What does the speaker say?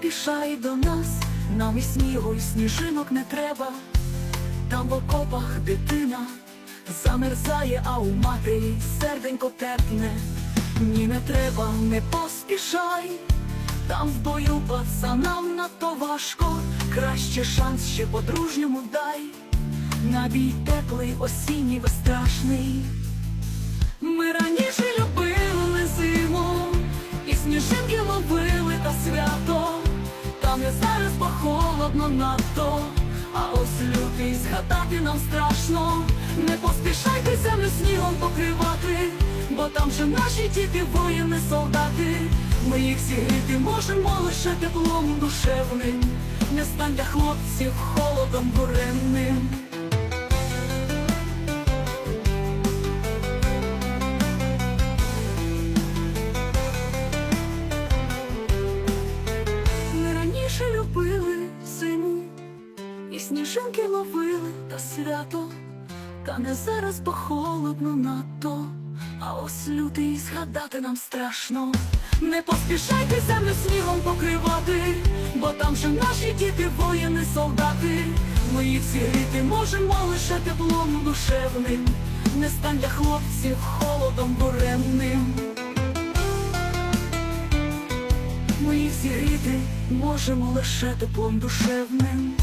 поспішай до нас, нам і снігу, і сніжинок не треба. Там в окопах дитина замерзає, а у матері серденько терпне. Ні, не треба, не поспішай. Там в бою пацанам надто важко, краще шанс ще по-дружньому дай. Набій теплий, осінній, безстрашний. Надто, а ось лютий згадати нам страшно. Не поспішайте землю снігом покривати, бо там же наші діти, воїни, солдати. Ми їх зігріти можемо лише теплом душевним. Не стань для хлопців холодом буремним. Сніжинки ловили та свято, та не зараз, бо холодно надто, а ось лютий згадати нам страшно. Не поспішайте землю снігом покривати, бо там же наші діти, воїни, солдати. Ми їх зігріти можемо лише теплом душевним, не стань для хлопців холодом буремним. Ми їх зігріти можемо лише теплом душевним.